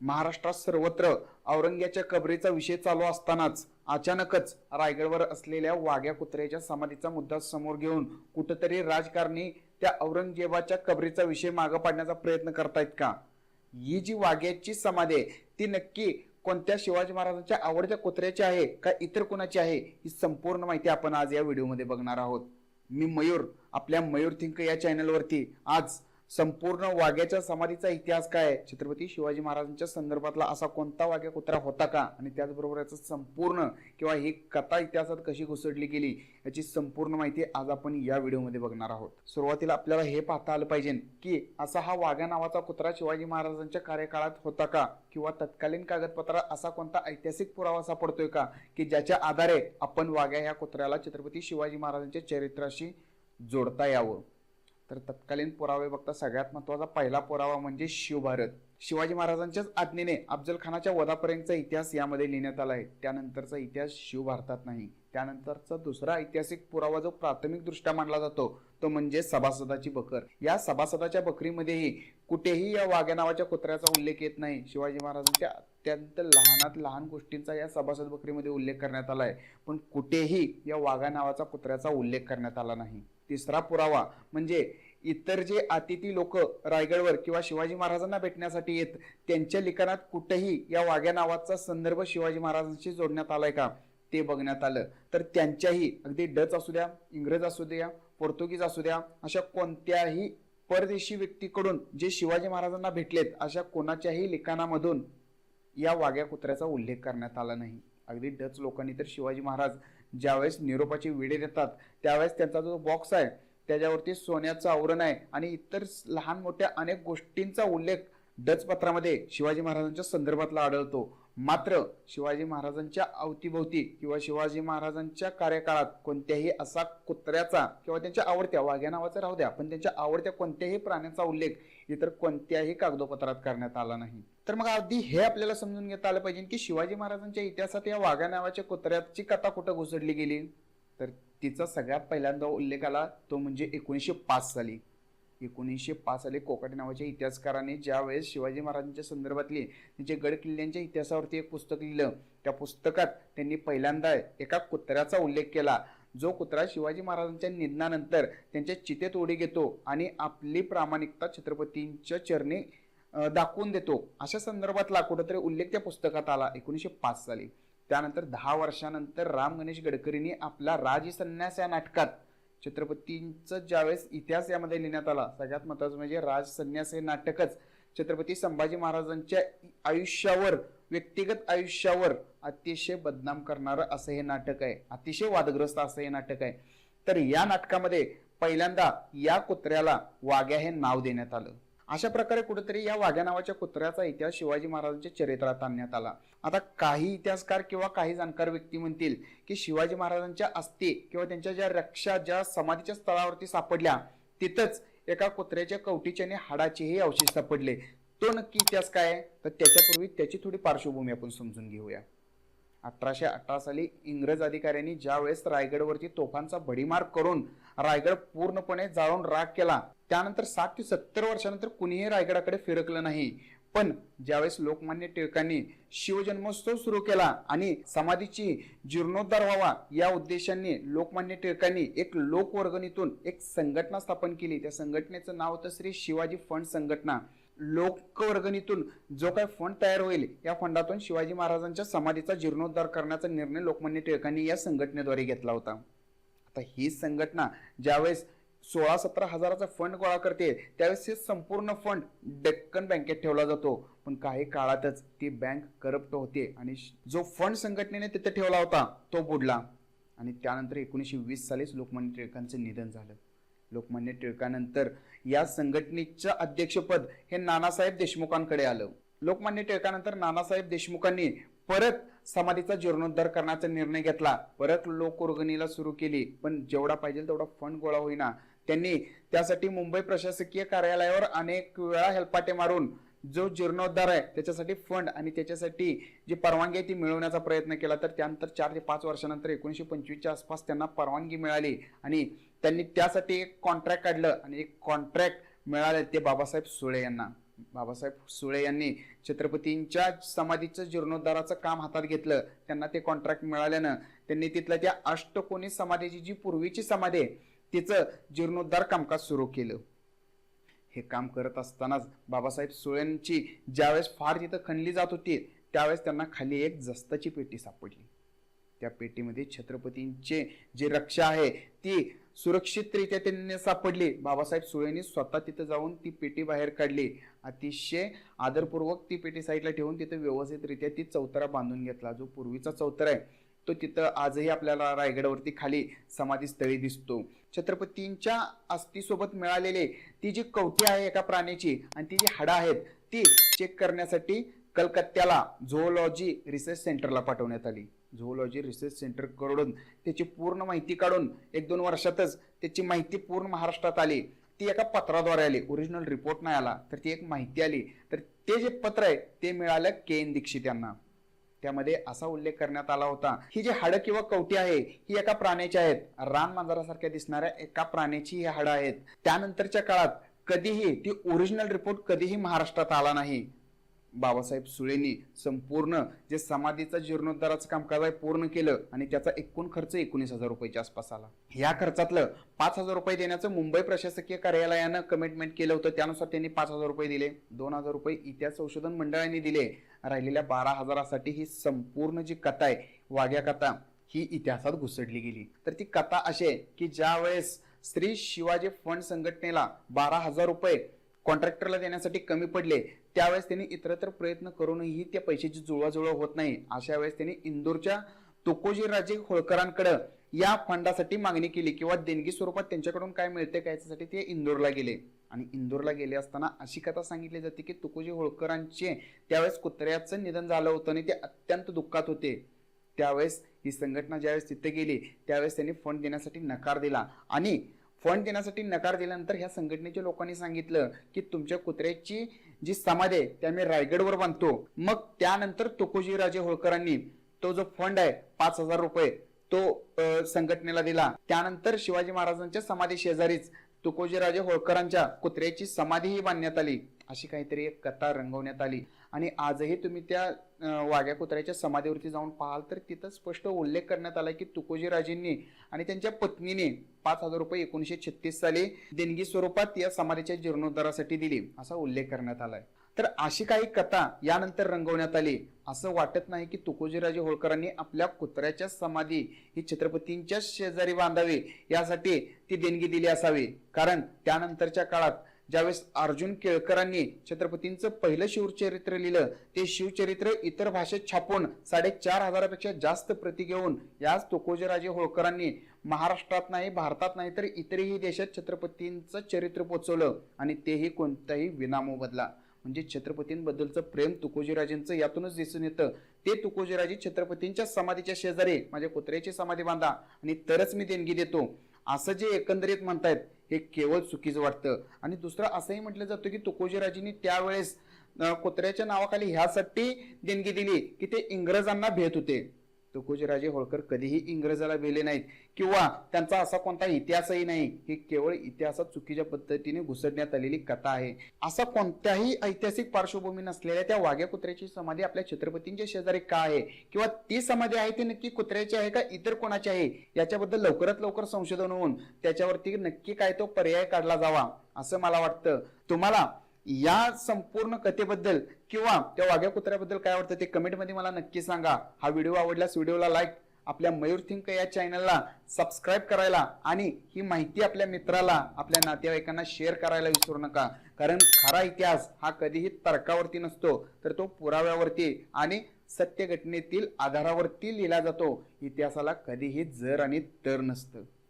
महाराष्ट्रात सर्वत्र औरंग्याच्या कबरीचा विषय चालू असतानाच अचानकच रायगडवर असलेल्या वाघ्या कुत्र्याच्या समाधीचा मुद्दा समोर घेऊन कुठंतरी राजकारणी त्या औरंगजेबाच्या कबरीचा विषय मागं पाडण्याचा प्रयत्न करतायत का? ही जी वाघ्याची समाधी आहे ती नक्की कोणत्या शिवाजी महाराजांच्या आवडत्या कुत्र्याची आहे का इतर कोणाची आहे ही संपूर्ण माहिती आपण आज या व्हिडिओमध्ये बघणार आहोत. मी मयूर आपल्या मयूर थिंक या चॅनलवरती आज संपूर्ण वाघ्याच्या समाधीचा इतिहास काय आहे? छत्रपती शिवाजी महाराजांच्या संदर्भातला असा कोणता वाघ्या कुत्रा होता का? आणि त्याचबरोबर याचं संपूर्ण किंवा ही कथा इतिहासात कशी घुसडली गेली याची संपूर्ण माहिती आज आपण या व्हिडिओमध्ये बघणार आहोत. सुरुवातीला आपल्याला हे पाहता आलं पाहिजे की असा हा वाघ्या नावाचा कुत्रा शिवाजी महाराजांच्या कार्यकाळात होता का? किंवा तत्कालीन कागदपत्रात असा कोणता ऐतिहासिक पुरावा सापडतोय का? की ज्याच्या आधारे आपण वाघ्या ह्या कुत्र्याला छत्रपती शिवाजी महाराजांच्या चरित्राशी जोडता यावं? तर तत्कालीन पुरावे बघता सगळ्यात महत्त्वाचा पहिला पुरावा म्हणजे शिवभारत. शिवाजी महाराजांच्याच आज्ञेने अफजल खानाच्या वधापर्यंतचा इतिहास यामध्ये लिहिण्यात आला आहे. त्यानंतरचा इतिहास शिवभारतात नाही. त्यानंतरचा दुसरा ऐतिहासिक पुरावा जो प्राथमिक दृष्ट्या मानला जातो तो म्हणजे सभासदाची बकर या सभासदाच्या बकरीमध्येही कुठेही या वाघ्या नावाच्या कुत्र्याचा उल्लेख येत नाही. शिवाजी महाराजांच्या अत्यंत लहानात लहान गोष्टींचा या सभासद बकरीमध्ये उल्लेख करण्यात आला आहे. पण कुठेही या वाघा नावाचा कुत्र्याचा उल्लेख करण्यात आला नाही. तिसरा पुरावा म्हणजे इतर जे अतिथी लोक रायगडवर किंवा शिवाजी महाराजांना भेटण्यासाठी येत त्यांच्या लिखाणात कुठेही या वाघ्या नावाचा संदर्भ शिवाजी महाराजांशी जोडण्यात आलाय का? ते बघण्यात आलं. तर त्यांच्याही अगदी डच असू द्या इंग्रज असू द्या पोर्तुगीज असू द्या अशा कोणत्याही परदेशी व्यक्तीकडून जे शिवाजी महाराजांना भेटलेत अशा कोणाच्याही लिखाणामधून या वाघ्या कुत्र्याचा उल्लेख करण्यात आला नाही. अगदी डच लोकांनी तर शिवाजी महाराज ज्यावेळेस निरोपाची विडे देतात त्यावेळेस त्यांचा जो बॉक्स आहे त्याच्यावरती सोन्याचं आवरण आहे आणि इतर लहान मोठ्या अनेक गोष्टींचा उल्लेख डच पत्रामध्ये शिवाजी महाराजांच्या संदर्भातला आढळतो. मात्र शिवाजी महाराजांच्या अवतीभोवती किंवा शिवाजी महाराजांच्या कार्यकाळात कोणत्याही असा कुत्र्याचा किंवा त्यांच्या आवडत्या वाघ्या नावाचा राहू द्या पण त्यांच्या आवडत्या कोणत्याही प्राण्याचा उल्लेख इतर कोणत्याही कागदोपत्रात करण्यात आला नाही. तर मग अगदी हे आपल्याला समजून घेता आलं पाहिजे की शिवाजी महाराजांच्या इतिहासात या वाघ्या नावाच्या कुत्र्याची कथा कुठं घुसडली गेली? तर तिचा सगळ्यात पहिल्यांदा उल्लेख आला तो म्हणजे एकोणीसशे पाच साली. एकोणीसशे पाच साली कोकाटे नावाच्या इतिहासकाराने ज्यावेळेस शिवाजी महाराजांच्या संदर्भातले त्यांचे गड किल्ल्यांच्या इतिहासावरती एक पुस्तक लिहिलं त्या पुस्तकात त्यांनी पहिल्यांदा एका कुत्र्याचा उल्लेख केला. जो कुत्रा शिवाजी महाराजांच्या निधनानंतर त्यांच्या चितेत उडी घेतो आणि आपली प्रामाणिकता छत्रपतींच्या चरणी दाखवून देतो. अशा संदर्भातला कुठंतरी उल्लेख त्या पुस्तकात आला एकोणीसशे पाच साली. त्यानंतर दहा वर्षानंतर राम गणेश गडकरींनी आपला राजसन्यास या नाटकात छत्रपतींचा ज्यावेळेस इतिहास यामध्ये लिहिण्यात आला सगळ्यात महत्वाचं म्हणजे राज संन्यास हे नाटकच. छत्रपती संभाजी महाराजांच्या आयुष्यावर व्यक्तिगत आयुष्यावर अतिशय बदनाम करणारं असं हे नाटक आहे. अतिशय वादग्रस्त असं हे नाटक आहे. तर या नाटकामध्ये पहिल्यांदा या कुत्र्याला वाघ्या हे नाव देण्यात आलं. अशा प्रकारे कुठेतरी या वाघ्या नावाच्या कुत्र्याचा इतिहास शिवाजी महाराजांच्या चरित्रात आणण्यात आला. आता काही इतिहासकार किंवा काही जाणकार व्यक्ती म्हणतील की शिवाजी महाराजांच्या अस्थि किंवा त्यांच्या ज्या रक्षा ज्या समाधीच्या स्थळावरती सापडल्या तिथंच एका कुत्र्याच्या कवटीचे आणि हाडाचेही अवशेष सापडले. तो नक्की इतिहास काय आहे? तर त्याच्यापूर्वी त्याची थोडी पार्श्वभूमी आपण समजून घेऊया. अठराशे अठरा साली इंग्रज अधिकाऱ्यांनी ज्यावेळेस रायगडवरती तोफांचा भडीमार करून रायगड पूर्णपणे जाळून राग केला त्यानंतर सात ते सत्तर वर्षानंतर कुणीही रायगडाकडे फिरकलं नाही. पण ज्यावेळेस लोकमान्य टिळकांनी शिवजन्मोत्सव सुरू केला आणि समाधीची जीर्णोद्धार व्हावा या उद्देशाने लोकमान्य टिळकांनी एक लोकवर्गणीतून एक संघटना स्थापन केली. त्या संघटनेचं नाव होतं श्री शिवाजी फंड संघटना. लोकवर्गणीतून जो काही फंड तयार होईल या फंडातून शिवाजी महाराजांच्या समाधीचा जीर्णोद्धार करण्याचा निर्णय लोकमान्य टिळकांनी या संघटनेद्वारे घेतला होता. आता ही संघटना ज्यावेळेस सोळा सतरा हजाराचा फंड गोळा करते त्यावेळेस हे संपूर्ण फंड डेक्कन बँकेत ठेवला जातो. पण काही काळातच ती बँक करप्ट होते आणि जो फंड संघटनेने तिथे ठेवला होता तो बुडला. आणि त्यानंतर एकोणीसशे वीस सालीच लोकमान्य टिळकांचं निधन झालं. लोकमान्य टिळकानंतर या संघटनेचं अध्यक्षपद हे नानासाहेब देशमुखांकडे आलं. लोकमान्य टिळकानंतर नानासाहेब देशमुखांनी परत समाधीचा जीर्णोद्धार करण्याचा निर्णय घेतला. परत लोकवर्गणीला सुरू केली. पण जेवढा पाहिजे तेवढा फंड गोळा होईना. त्यांनी त्यासाठी मुंबई प्रशासकीय कार्यालयावर अनेक वेळा हेलपाटे मारून जो जीर्णोद्धार आहे त्याच्यासाठी फंड आणि त्याच्यासाठी जी परवानगी आहे ती मिळवण्याचा प्रयत्न केला तर त्यानंतर चार ते पाच वर्षानंतर एकोणीसशे पंचवीसच्या आसपास त्यांना परवानगी मिळाली. आणि त्यांनी त्यासाठी एक कॉन्ट्रॅक्ट काढलं आणि एक कॉन्ट्रॅक्ट मिळालं ते बाबासाहेब सुळे यांना. बाबासाहेब सुळे यांनी छत्रपतींच्या समाधीचं जीर्णोद्धाराचं काम हातात घेतलं. त्यांना ते कॉन्ट्रॅक्ट मिळाल्यानं त्यांनी तिथल्या त्या अष्टकोनी समाधीची जी पूर्वीची समाधी आहे तिचं जीर्णोद्धार कामकाज सुरू केलं. हे काम करत असतानाच बाबासाहेब सुळेंची ज्यावेळेस फार तिथं खणली जात होती त्यावेळेस त्यांना खाली एक जस्ताची पेटी सापडली. त्या पेटीमध्ये छत्रपतींचे जे रक्षा आहे ती सुरक्षितरित्या त्यांनी सापडली. बाबासाहेब सुळेंनी स्वतः तिथं जाऊन ती पेटी बाहेर काढली. अतिशय आदरपूर्वक ती पेटी साईडला ठेवून तिथं व्यवस्थितरित्या ती चौतरा बांधून घेतला जो पूर्वीचा चौतरा आहे. तो तिथं आजही आपल्याला रायगडावरती खाली समाधीस्थळी दिसतो. छत्रपतींच्या अस्थिसोबत मिळालेले ती जी कवटी आहे एका प्राण्याची आणि ती जी हाडं आहेत ती चेक करण्यासाठी कलकत्त्याला झोलॉजी रिसर्च सेंटरला पाठवण्यात आली. झोलॉजी रिसर्च सेंटरकडून त्याची पूर्ण माहिती काढून एक दोन वर्षातच त्याची माहिती पूर्ण महाराष्ट्रात आली. ती एका पत्राद्वारे आली. ओरिजिनल रिपोर्ट नाही आला तर ती एक माहिती आली. तर ते जे पत्र आहे ते मिळालं के एन दीक्षित यांना. त्यामध्ये असा उल्लेख करण्यात आला होता. ही जी हाडं किंवा कवटी आहे ही एका प्राण्याची आहेत. रान मांजरासारख्या दिसणाऱ्या एका प्राण्याची ही हाडं आहेत. त्यानंतरच्या काळात कधीही ती ओरिजिनल रिपोर्ट कधीही महाराष्ट्रात आला नाही. बाबासाहेब सुळेंनी संपूर्ण जे समाधीचं जीर्णोद्धाराचं कामकाज आहे पूर्ण केलं आणि त्याचा एकूण खर्च एकोणीस हजार रुपयाच्या आसपास आला. या खर्चातलं पाच हजार रुपये देण्याचं मुंबई प्रशासकीय कार्यालयानं कमिटमेंट केलं होतं. त्यानुसार त्यांनी पाच हजार रुपये दिले. दोन हजार रुपये इतिहास संशोधन मंडळाने दिले. राहिलेल्या बारा हजारासाठी ही संपूर्ण जी कथा आहे वाघ्या कथा ही इतिहासात घुसडली गेली. तर ती कथा अशी आहे की ज्या वेळेस श्री शिवाजी फंड संघटनेला बारा हजार रुपये कॉन्ट्रॅक्टरला देण्यासाठी कमी पडले त्यावेळेस त्यांनी इतरत्र प्रयत्न करूनही त्या पैशाची जुळवाजुळव होत नाही. अशा वेळेस त्यांनी इंदोरच्या तुकोजी राजे होळकरांकडे या फंडासाठी मागणी केली किंवा देणगी स्वरूपात त्यांच्याकडून काय मिळते काय याच्यासाठी ते इंदोरला गेले. आणि इंदोरला गेले असताना अशी कथा सांगितली जाते की तुकोजी होळकरांचे त्यावेळेस कुत्र्याचं निधन झालं होतं आणि ते अत्यंत दुःखात होते. त्यावेळेस ही संघटना ज्यावेळेस तिथे गेली त्यावेळेस त्यांनी फंड देण्यासाठी नकार दिला. आणि फंड देण्यासाठी नकार दिल्यानंतर ह्या संघटनेच्या लोकांनी सांगितलं की तुमच्या कुत्र्याची जी समाधी आहे त्या आम्ही रायगडवर बांधतो. मग त्यानंतर तुकोजीराजे होळकरांनी तो जो फंड आहे पाच हजार रुपये तो संघटनेला दिला. त्यानंतर शिवाजी महाराजांच्या समाधी शेजारीच तुकोजीराजे होळकरांच्या कुत्र्याची समाधीही बांधण्यात आली. अशी काहीतरी एक कथा रंगवण्यात आली. आणि आजही तुम्ही त्या वाघ्या कुत्र्याच्या समाधीवरती जाऊन पाहाल तर तिथं स्पष्ट उल्लेख करण्यात आला की तुकोजीराजेंनी आणि त्यांच्या पत्नीने पाच हजार रुपये एकोणीशे छत्तीस साली देणगी स्वरूपात या समाधीच्या जीर्णोद्धारासाठी दिली असा उल्लेख करण्यात आलाय. तर अशी काही कथा यानंतर रंगवण्यात आली. असं वाटत नाही की तुकोजीराजे होळकरांनी आपल्या कुत्र्याच्या समाधी ही छत्रपतींच्या शेजारी बांधावी यासाठी ती देणगी दिली असावी. कारण त्यानंतरच्या काळात ज्यावेळेस अर्जुन केळकरांनी छत्रपतींचं पहिलं शिवचरित्र लिहिलं ते शिवचरित्र इतर भाषेत छापून साडेचार हजारापेक्षा जास्त प्रती घेऊन याच तुकोजीराजे होळकरांनी महाराष्ट्रात नाही भारतात नाही तर इतरही देशात छत्रपतींचं चरित्र पोचवलं आणि तेही कोणत्याही विनामोबदला म्हणजे छत्रपतींबद्दलचं प्रेम तुकोजीराजेंचं यातूनच दिसून येतं. ते तुकोजीराजे छत्रपतींच्या समाधीच्या शेजारी माझ्या कुत्र्याची समाधी बांधा आणि तरच मी देणगी देतो. असं जे एकंदरीत म्हणतायत हे केवळ चुकीचं वाटतं. आणि दुसरं असंही म्हटलं जातं की तुकोजीराजेंनी त्यावेळेस कुत्र्याच्या नावाखाली ह्यासाठी देणगी दिली की ते इंग्रजांना भेट होते. तुकोजीराजे होळकर कधीही इंग्रजाला भेले नाहीत किंवा त्यांचा असा कोणता इतिहासही नाही ही केवळ इतिहासात चुकीच्या पद्धतीने घुसडण्यात आलेली कथा आहे. असा कोणत्याही ऐतिहासिक पार्श्वभूमी नसलेल्या त्या वाघ्या कुत्र्याची समाधी आपल्या छत्रपतींच्या शेजारी का आहे? किंवा ती समाधी आहे ती नक्की कुत्र्याची आहे का इतर कोणाची आहे? याच्याबद्दल लवकरात लवकर संशोधन होऊन त्याच्यावरती नक्की काय तो पर्याय काढला जावा असं मला वाटतं. तुम्हाला या संपूर्ण कथेबद्दल किंवा त्या वाघ्या कुत्र्याबद्दल काय वाटतं ते कमेंटमध्ये मला नक्की सांगा. हा व्हिडिओ आवडल्यास व्हिडिओला लाईक आपल्या मयूर थिंक या चॅनलला सबस्क्राईब करायला आणि ही माहिती आपल्या मित्राला आपल्या नातेवाईकांना शेअर करायला विसरू नका. कारण खरा इतिहास हा कधीही तर्कावरती नसतो तर तो पुराव्यावरती आणि सत्य घटनेतील आधारावरती लिहिला जातो. इतिहासाला कधीही जर आणि तर नसतं.